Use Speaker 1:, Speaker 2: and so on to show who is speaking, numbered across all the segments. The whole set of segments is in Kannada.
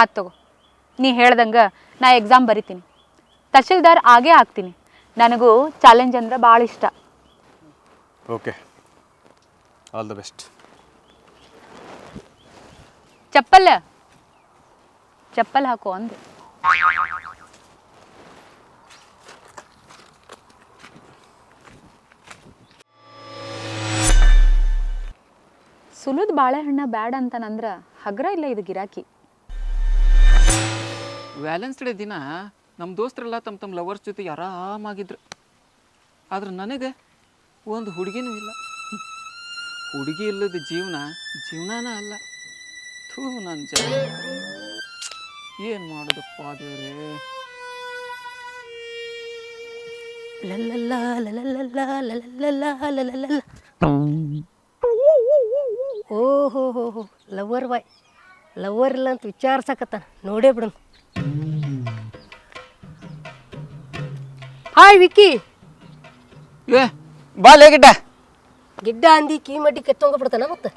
Speaker 1: ಆತ್ ತಗೋ. ನೀ ಹೇಳ್ದಂಗೆ ನಾ ಎಕ್ಸಾಮ್ ಬರಿತೀನಿ. ತಹಶೀಲ್ದಾರ್ ಆಗೇ ಆಗ್ತೀನಿ. ನನಗೂ ಚಾಲೆಂಜ್ ಅಂದ್ರೆ ಭಾಳ ಇಷ್ಟ.
Speaker 2: Okay all the best
Speaker 1: chappal. Chappal ಹಾಕೋ ಅಂದೆ. ಸುಲಿದ ಬಾಳೆಹಣ್ಣ ಬ್ಯಾಡ ಅಂತಾನಂದ್ರ ಹಗ್ರ ಇಲ್ಲ ಇದು ಗಿರಾಕಿ.
Speaker 3: ವ್ಯಾಲೆನ್ಸ್ ಡೇ ದಿನ ನಮ್ಮ ದೋಸ್ತರೆಲ್ಲ ತಮ್ಮ ತಮ್ಮ ಲವರ್ಸ್ ಜೊತೆ ಆರಾಮಾಗಿದ್ರು. ಆದ್ರೆ ನನಗೆ ಒಂದು ಹುಡುಗಿನೂ ಇಲ್ಲ. ಹುಡುಗಿ ಇಲ್ಲದ ಜೀವನ ಜೀವನಾನ ಅಲ್ಲ. ಥೂ ನನ್ನ ಜ ಏನು ಮಾಡೋದಪ್ಪ ದೇವ್ರೇ.
Speaker 4: ಓಹೋ ಲವರ್ ಬಾಯ್ ಲವರ್ ಇಲ್ಲ ಅಂತ ವಿಚಾರಿಸಕತ್ತ ನೋಡೇ ಬಿಡನ್ ಹಾಯ್ ವಿಕ್ಕಿ.
Speaker 3: ಏ ಬಾ ಲೇ ಗಿಡ್ಡ.
Speaker 4: ಗಿಡ್ಡ ಅಂದಿ ಕೀ ಮಡ್ಡಿ ಕೆತ್ತೊಂಗ ಬಿಡ್ತಾನ ಮತ್ತೆ?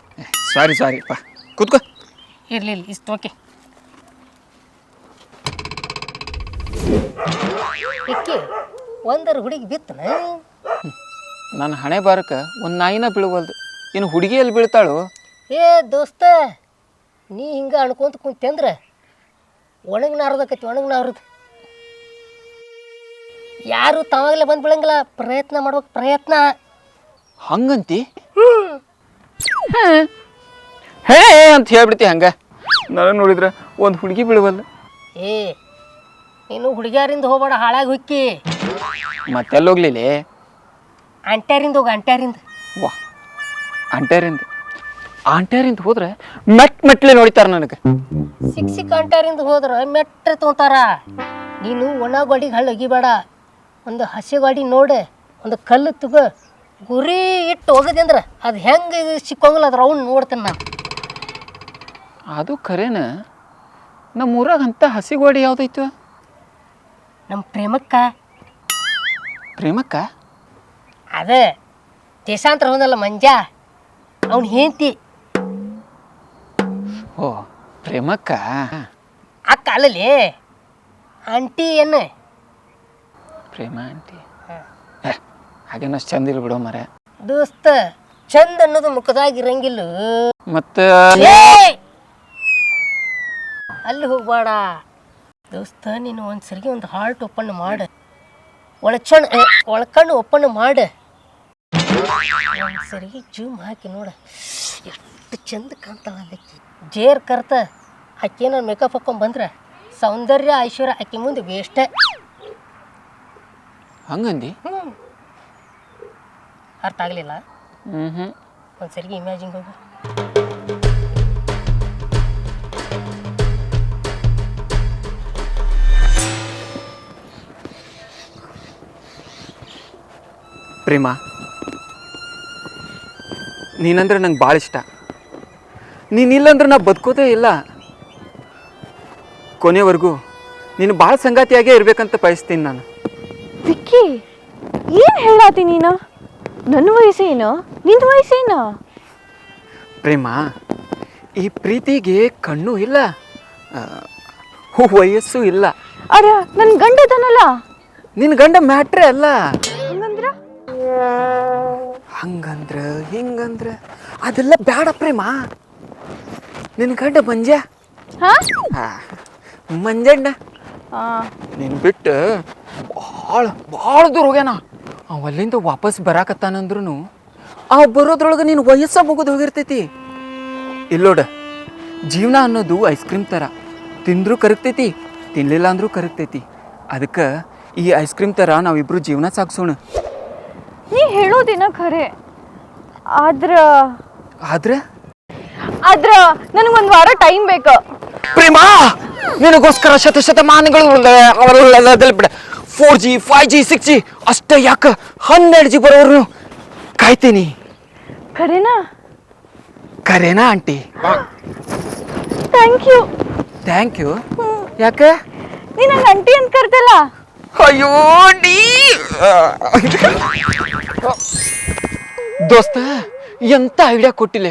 Speaker 3: ಸಾರಿ ಸಾರಿ ಪಾ ಕೂತ್ಕೋ.
Speaker 4: ಇರ್ಲಿ ಇರ್ಲಿ ಇಷ್ಟು ಓಕೆ. ವಿಕ್ಕಿ ಒಂದರ ಹುಡುಗಿ ಬಿತ್ತನ?
Speaker 3: ನನ್ನ ಹಣೆ ಬಾರಕ್ಕೆ ಒಂದು ನಾಯಿನ ಬೀಳವಲ್ದು. ಇನ್ನು ಹುಡುಗಿ ಎಲ್ಲಿ ಬೀಳ್ತಾಳು?
Speaker 4: ಏ ದೋಸ್ತ ನೀ ಹಿಂಗ ಅನ್ಕೊಂತ ಕುಂತ್ಯಂದ್ರ ಒಣಗ್ ನಾರದಕ್ಕೈತಿ ಒಣಗ್ ನಾರದು ಯಾರು ತಾವಾಗಲೇ ಬಂದು ಬಿಡಂಗಿಲ್ಲ ಪ್ರಯತ್ನ ಮಾಡ್ಬೇಕು ಪ್ರಯತ್ನ.
Speaker 3: ಹಂಗಂತಿ? ಹೇ. ಅಂತ ಹೇಳ್ಬಿಡ್ತಿ ಹಂಗ. ನಾನು ನೋಡಿದ್ರೆ ಒಂದು ಹುಡುಗಿ ಬೀಳವಲ್ಲ
Speaker 4: ಏ ನೀನು ಹುಡುಗಿಯಾರಿಂದ ಹೋಗ್ಬೇಡ ಹಾಳಾಗಿ ಹುಕ್ಕಿ.
Speaker 3: ಮತ್ತೆಲ್ಲ ಹೋಗ್ಲಿಲ್ಲ
Speaker 4: ಅಂಟ್ಯಾರಿಂದ ಹೋಗ ಅಂಟ್ಯಾರಿಂದ.
Speaker 3: ವಾ ಅಂಟ್ಯಾರಿಂದ. ಆಂಟ್ಯಾರಿಂದ ಹೋದ್ರೆ ಮೆಟ್ ಮೆಟ್ಲೆ ನೋಡಿತಾರ ನನಗೆ.
Speaker 4: ಸಿಕ್ ಕಂಟಾರಿಂದ ಹೋದ್ರೆ ಮೆಟ್ಟ ತೊಗೊಂತಾರ ನೀನು ಒಣ ಗಾಡಿಗೆ ಹಳ್ಳು ಒಗಿಬೇಡ ಒಂದು ಹಸಿ ಗಾಡಿ ನೋಡು. ಒಂದು ಕಲ್ಲು ತಗೋ. ಗುರಿ ಇಟ್ಟು ಹೋಗದೆ ಅಂದ್ರೆ ಅದು ಹೆಂಗೆ ಸಿಕ್ಕೋಂಗಿಲ್ಲ ಅದ್ರ ಅವ್ನು ನೋಡ್ತೇನೆ ನಾನು.
Speaker 3: ಅದು ಖರೇನ? ನಮ್ಮ ಊರಾಗ ಅಂತ ಹಸಿ ಗೋಡಿ ಯಾವ್ದೈತ?
Speaker 4: ನಮ್ಮ ಪ್ರೇಮಕ್ಕ.
Speaker 3: ಪ್ರೇಮಕ್ಕ?
Speaker 4: ಅದೇ. ದೇಶಾಂತರ ಹೋದಲ್ಲ ಮಂಜ. ಅವ್ನು ಹೇಂತಿ
Speaker 3: ಓ ಪ್ರೇಮಕ್ಕ?
Speaker 4: ಆ ಅಲ್ಲಲ್ಲಿ ಆಂಟಿ ಏನು?
Speaker 3: ಪ್ರೇಮ ಆಂಟಿ? ಹಾಗೇನ ಚಂದ ಇಲ್ಲ ಬಿಡೋ ಮರ
Speaker 4: ದೋಸ್ತ ಚಂದ ಅನ್ನೋದು ಮುಖದಾಗ ಇರಂಗಿಲ್ಲ.
Speaker 3: ಮತ್ತೆ
Speaker 4: ಏಯ್! ಅಲ್ಲಿ ಹೋಗ್ಬೇಡ. ದೋಸ್ತ ನೀನು ಒಂದ್ಸರಿಗೆ ಒಂದು ಹಾರ್ಟ್ ಓಪನ್ ಮಾಡು. ಒಳಚಣ್ ಒಳಕಣ್ಣು ಓಪನ್ ಮಾಡು. ಒಂದ್ಸರಿಗೆ ಜೂಮ್ ಹಾಕಿ ನೋಡ. ಎಷ್ಟು ಚಂದ ಕಾಣ್ತಾಳ ಅದಕ್ಕೆ. ಜೇರ್ ಕರ್ತ ಆಕೇನ ಮೇಕಪ್ ಹಾಕೊಂಡ್ ಬಂದ್ರೆ ಸೌಂದರ್ಯ ಐಶ್ವರ್ಯ ಆಕೆ ಮುಂದೆ ವೇಸ್ಟೇ
Speaker 3: ಹಂಗಂದಿ?
Speaker 4: ಹ್ಞೂ ಅರ್ಥ ಆಗಲಿಲ್ಲ?
Speaker 3: ಹ್ಞೂ ಹ್ಞೂ
Speaker 4: ಒಂದು ಸರಿಗೆ ಇಮ್ಯಾಜಿಂಗ್ ಹೋಗು.
Speaker 3: ಪ್ರೇಮ ನೀನಂದ್ರೆ ನಂಗೆ ಭಾಳ ಇಷ್ಟ. ನೀನಿಲ್ಲಂದ್ರೆ ನಾ ಬದುಕೋದೇ ಇಲ್ಲ. ಕೊನೆವರೆಗೂ ನೀನು ಭಾಳ ಸಂಗಾತಿಯಾಗೇ ಇರಬೇಕಂತ ಬಯಸ್ತೀನಿ ನಾನು.
Speaker 5: ವಿಕ್ಕಿ ಏನು ಹೇಳಾತಿ ನೀನು? ನನ್ನ ವಯಸ್ಸೇನು? ನಿನ್ನ ವಯಸ್ಸೇನು?
Speaker 3: ಪ್ರೇಮ ಈ ಪ್ರೀತಿಗೆ ಕಣ್ಣು ಇಲ್ಲ ಆ, ವಯಸ್ಸು ಇಲ್ಲ.
Speaker 5: ಅರ ನನ್ನ ಗಂಡ ಇದಾನಲ್ಲ
Speaker 3: ನಿನ್ನ ಗಂಡ ಮ್ಯಾಟ್ರೇ ಅಲ್ಲ.
Speaker 5: ಹಂಗಂದ್ರ?
Speaker 3: ಹಂಗಂದ್ರ ಹಿಂಗಂದ್ರ ಅದೆಲ್ಲ ಬೇಡ ಪ್ರೇಮ. ನಿನ್ನ ಗಂಡ ಮಂಜ?
Speaker 5: ಹಾ?
Speaker 3: ಮಂಜಣ್ಣ? ನೀನು ಬಿಟ್ಟು ಭಾಳ ಭಾಳ ದೂರ ಹೋಗ್ಯಾನ. ಅವ ಅಲ್ಲಿಂದ ವಾಪಸ್ ಬರಾಕತ್ತಾನಂದ್ರೂ ಆ ಬರೋದ್ರೊಳಗೆ ನೀನು ವಯಸ್ಸ ಮುಗಿದು ಹೋಗಿರ್ತೈತಿ. ಇಲ್ಲೋಡ ಜೀವನ ಅನ್ನೋದು ಐಸ್ ಕ್ರೀಮ್ ಥರ ತಿಂದ್ರೂ ಕರಗ್ತೈತಿ ತಿನ್ಲಿಲ್ಲ ಅಂದ್ರೂ ಕರಗ್ತೈತಿ. ಅದಕ್ಕೆ ಈ ಐಸ್ ಕ್ರೀಮ್ ಥರ ನಾವಿಬ್ರು ಜೀವನ ಸಾಗಿಸೋಣ.
Speaker 5: ನೀ ಹೇಳೋದಿನ ಖರೆ? ಆದ್ರ
Speaker 3: ಆದ್ರೆ?
Speaker 5: ಆದ್ರ ನನಗೊಂದ್ ವಾರ ಟೈಮ್ ಬೇಕು.
Speaker 3: ಪ್ರೇಮಾ ನಿನಗೋಸ್ಕರ ಶತ ಶತಮಾನಗಳು ಅವರೆಲ್ಲ ಬಿಡ. Four G five G six G ಅಷ್ಟೇ ಯಾಕೆ ಹನ್ನೆರಡು ಜಿ ಬರೋರು ಕಾಯ್ತೀನಿ.
Speaker 5: ಕರೆನಾ?
Speaker 3: ಕರೆನಾ aunty?
Speaker 5: Thank you
Speaker 3: thank you ಯಾಕೆ?
Speaker 5: ನೀನು ನನ್ನ ಆಂಟಿ ಅಂತ ಕರ್ದಲ್ಲ?
Speaker 3: ಅಯ್ಯೋ ಡಿ ದೋಸ್ತ ಎಂತ ಐಡಿಯಾ ಕೊಟ್ಟಿಲ್ಲ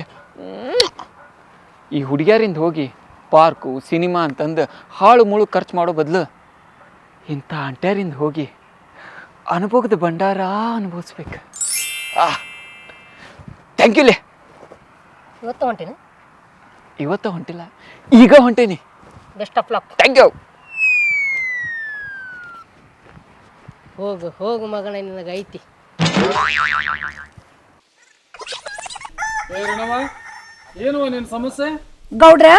Speaker 3: ಈ ಹುಡುಗಿಯರಿಂದ ಹೋಗಿ ಪಾರ್ಕು ಸಿನಿಮಾ ಅಂತಂದು ಹಾಳು ಮುಳು ಖರ್ಚು ಮಾಡೋ ಬದಲು ಇಂಥ ಅಂಟ್ಯಾರಿಂದ ಹೋಗಿ ಅನುಭವದ ಭಂಡಾರ ಅನುಭವಿಸ್ಬೇಕು. ಆ ಥ್ಯಾಂಕ್ ಯುಲೇ
Speaker 4: ಇವತ್ತು ಹೊಂಟೀನಿ?
Speaker 3: ಇವತ್ತು ಹೊಂಟಿಲ್ಲ ಈಗ ಹೊಂಟೇನಿ.
Speaker 4: Best of luck
Speaker 3: thank you
Speaker 4: ಹೋಗು ಹೋಗು ಮಗನ ನಿನಗೆ ಐತಿ
Speaker 2: ಏನು ನಿನ್ ಸಮಸ್ಯೆ?
Speaker 6: ಗೌಡ್ರ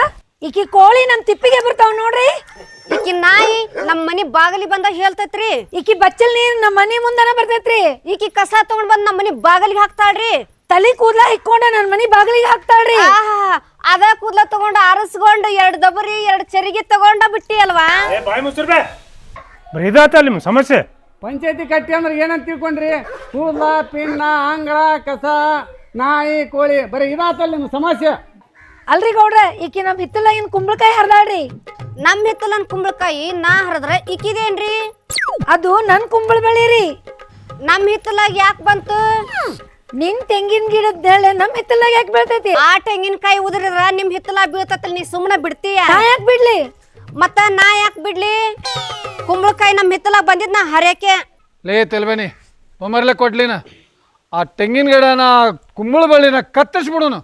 Speaker 6: ಈಕಿ ಕೋಳಿ ನಮ್ ತಿಪ್ಪಿಗೆ ಬರ್ತಾವ್ ನೋಡ್ರಿ.
Speaker 7: ಈಕಿ ನಾಯಿ ನಮ್ ಮನಿ ಬಾಗಲಿ ಬಂದ ಹೇಳ್ತೈತ್ರಿ.
Speaker 6: ಈಕಿ ಬಚ್ಚಲ್ ನೀರ್ ನಮ್ ಮನಿ ಮುಂದನ ಬರ್ತೈತ್ರಿ.
Speaker 7: ಈಕಿ ಕಸ ತಗೊಂಡ್ ಬಂದ್ ನಮ್ ಮನಿ ಬಾಗಲಿಗೆ ಹಾಕ್ತಾಳ್ರಿ.
Speaker 6: ತಲಿ ಕೂದ್ಲ ಇಕ್ಕೊಂಡ ನನ್ ಮನಿ ಬಾಗಿಲಿಗೆ ಹಾಕ್ತಾಳ್ರಿ.
Speaker 7: ಅದ ಕೂದ್ಲ ತಗೊಂಡ ಆರಿಸ್ಕೊಂಡು ಎರಡ್ ದಬರಿ ಎರಡ್ ಚರಿಗೆ ತಗೊಂಡ ಬಿಟ್ಟಿ ಅಲ್ವಾ?
Speaker 8: ಏ ಬಾಯಿ ಮುಚ್ಚರ್ಬೆ ಬರೀ ಇದಾತ ನಿಮ್ಮ ಸಮಸ್ಯೆ.
Speaker 9: ಪಂಚಾಯತಿ ಕಟ್ಟಿ ಅಂದ್ರೆ ಏನಂತ ತಿಳ್ಕೊಂಡ್ರಿ? ಕೂದಲ ಪಿನ್ನ ಅಂಗಳ ಕಸ. ನಾಯಿ ಕೋಳಿ ಬರೀ ಇದಾತಲ್ಲ ನಿಮ್ಮ ಸಮಸ್ಯೆ.
Speaker 6: ಅಲ್ರಿ ಗೌಡ್ರೆ ಈಕಿ ನಮ್ ಏನ್ ಕುಂಬಳಕಾಯಿ ಹರಿದಾಳ್ರಿ.
Speaker 7: ನಮ್ಮ ಹಿತ್ತಲನ್ ಕುಂಬಳಕಾಯಿ ನಾ ಹರಿದ್ರೆ ಈಕಿದೇನ್ರಿ?
Speaker 6: ಅದು ನನ್ ಕುಂಬಳ ಬೆಳಿ ರೀ
Speaker 7: ನಮ್ಮ ಹಿತ್ತಲಾಗ ಯಾಕೆ ಬಂತು?
Speaker 6: ನಿನ್ ತೆಂಗಿನ ಗಿಡದ ಹೇಳಿ ನಮ್ ಹಿತ್ತಲಾಗ ಯಾಕೆ ಬೀಳ್ತೈತಿ?
Speaker 7: ಆ ತೆಂಗಿನಕಾಯಿ ಉದುರಿದ್ರ ನಿಮ್ ಹಿತ್ತಲ ಬೀಳ್ತತ್ತಲ್ಲ ನೀ ಸುಮ್ಮನೆ ಬಿಡ್ತೀಯ?
Speaker 6: ನಾ ಯಾಕೆ ಬಿಡ್ಲಿ?
Speaker 7: ಮತ್ತ ನಾ ಯಾಕೆ ಬಿಡ್ಲಿ? ಕುಂಬಳಕಾಯಿ ನಮ್ಮ ಹಿತ್ತಲಾಗ ಬಂದಿದ್ ನಾ ಹರಿಯಕ್ಕೆ
Speaker 9: ಲೇ ತೆಲ್ಬೇನಿ ಒಮ್ಮರ್ಲೆ ಕೊಡ್ಲಿನ ಆ ತೆಂಗಿನ ಗಿಡನ ಕುಂಬಳ ಬಳ್ಳಿನ ಕತ್ತರಿಸ್ಬಿಡೋನು.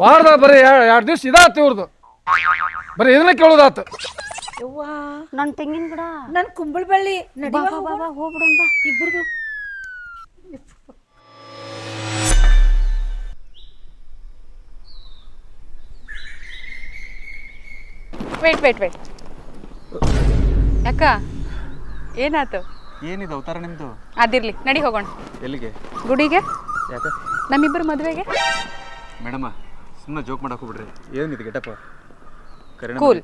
Speaker 9: ವಾರದ ಬರೀ ಎರಡು ದಿವ್ಸ ಇದಾತು ಇವ್ರದ್ದು ಬರೀ ಇದನ್ನ ಕೇಳೋದಾತು.
Speaker 7: ನನ್ನ ತೆಂಗಿನ ಗಿಡ.
Speaker 6: ನನ್ ಕುಂಬಳ ಬಳ್ಳಿ ನಡಿ
Speaker 7: ಬಾ
Speaker 6: ಬಾ,
Speaker 7: ಬಾ, ಬಾ, ಹೋಗ್ಬಿಡೋಣ ಬಾ.
Speaker 6: ಇಬ್ರದು.
Speaker 1: ವೇಟ್ ವೇಟ್ ವೇಟ್ ಅಕ್ಕ ಏನಾಯ್ತು
Speaker 2: ಏನಿದೆ ಅವತಾರ ನಿಮ್ದು?
Speaker 1: ಅದಿರ್ಲಿ ನಡಿ ಹೋಗೋಣ.
Speaker 2: ಎಲ್ಲಿಗೆ?
Speaker 1: ಗುಡಿಗೆ?
Speaker 2: ಯಾಕೆ?
Speaker 1: ನಮ್ಮಿಬ್ಬರು ಮದುವೆಗೆ?
Speaker 2: ಮೇಡಮ ಸುಮ್ಮನೆ ಜೋಕ್ ಮಾಡಕ್ ಹೋಗ್ಬಿಡ್ರಿ. ಏನಿದೆ ಗೆಟಪ್ಪ ಕರೆ
Speaker 1: ಕೂಲ್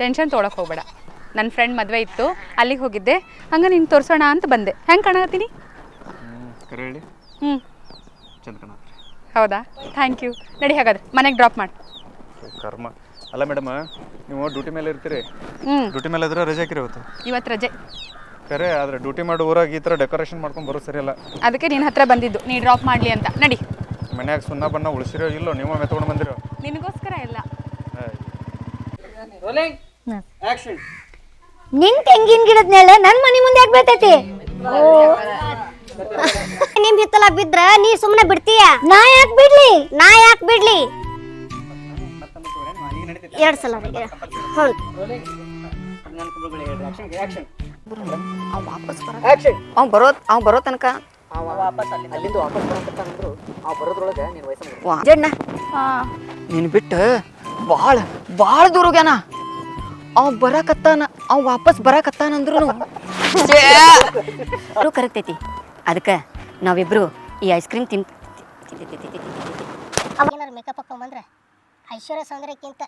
Speaker 1: ಟೆನ್ಷನ್ ತೊಗೊಳಕ್ ಹೋಗ್ಬೇಡ. ನನ್ನ ಫ್ರೆಂಡ್ ಮದುವೆ ಇತ್ತು ಅಲ್ಲಿಗೆ ಹೋಗಿದ್ದೆ. ಹಂಗೆ ನಿಂಗೆ ತೋರಿಸೋಣ ಅಂತ ಬಂದೆ. ಹೆಂಗೆ ಕಾಣಕತ್ತೀನಿ
Speaker 2: ಕರೆ ಹೇಳಿ.
Speaker 1: ಹ್ಞೂ
Speaker 2: ಚಂದ ಕಾಣತ್ರಿ.
Speaker 1: ಹೌದಾ? ಥ್ಯಾಂಕ್ ಯು ನಡಿ ಹಾಗಾದ್ರೆ ಮನೆಗೆ ಡ್ರಾಪ್ ಮಾಡಿ.
Speaker 2: ಕರ್ಮ. ಅಲ್ಲ ಮೇಡಮ ನೀವು ಡ್ಯೂಟಿ ಮೇಲೆ ಇರ್ತೀರಿ.
Speaker 1: ಹ್ಞೂ
Speaker 2: ಡ್ಯೂಟಿ ಮೇಲೆ ಇದ್ರೆ ರಜೆ ಹಾಕಿರಿ ಇವತ್ತು
Speaker 1: ಇವತ್ತು ರಜೆ.
Speaker 2: ಕರೆ ಆದ್ರೆ ಡ್ಯೂಟಿ ಮಾಡೋ ಊರಾಗ ಈ ತರ ಡೆಕೋರೇಷನ್ ಮಾಡ್ಕೊಂಡು ಬರೋದು ಸರಿಯಲ್ಲ.
Speaker 1: ಅದಕ್ಕೆ ನಿನ್ನ ಹತ್ರ ಬಂದಿದ್ದು ನೀ ಡ್ರಾಪ್ ಮಾಡಲಿ ಅಂತ. ನಡಿ.
Speaker 2: ಮನ್ಯಾಗ ಸುಣ್ಣ ಬಣ್ಣ ಉಳಿಸಿರೋ ಇಲ್ಲೋ ನೀವು ಮೆತ್ಕೊಂಡು ಬಂದಿರೋ?
Speaker 1: ನಿನಗೋಸ್ಕರ ಇಲ್ಲ.
Speaker 6: ನಿನ್ ತೆಂಗಿನ ಗಿಡದ ನೆಳೆ ನನ್ ಮನಿ ಮುಂದೆ ಯಾಕೆ ಬೀಳ್ತೈತಿ?
Speaker 7: ನಿಮ್ ಹಿತ್ತಲ ಬಿದ್ರ ನೀ ಸುಮ್ಮನೆ ಬಿಡ್ತೀಯ?
Speaker 6: ನಾ ಯಾಕೆ ಬಿಡ್ಲಿ?
Speaker 7: ನಾ ಯಾಕೆ ಬಿಡ್ಲಿ? ಎರಡ್ ಸಲ
Speaker 4: ಅವ್ ಬರೋ ಅವ್ ಬರೋ ತನಕ. ಜಡ್ನ
Speaker 3: ನೀನು ಬಿಟ್ಟು ಭಾಳ ಭಾಳ ದೂರ ಹೋಗ್ಯಾನ. ಅವ ಬರಕತ್ತಾನ ಅವ್ ವಾಪಸ್ ಬರಕತ್ತಾನ ಅಂದ್ರು
Speaker 7: ಕರೆಕ್ಟ್ ಐತಿ. ಅದಕ್ಕೆ ನಾವಿಬ್ರು ಈ ಐಸ್ ಕ್ರೀಮ್ ತಿನ್
Speaker 10: ಏನಾರು ಮೇಕಪ್ ಹಾಕೊಂಬಂದ್ರೆ ಐಶ್ವರ್ಯ ಸೌಂದರ್ಯಕ್ಕಿಂತ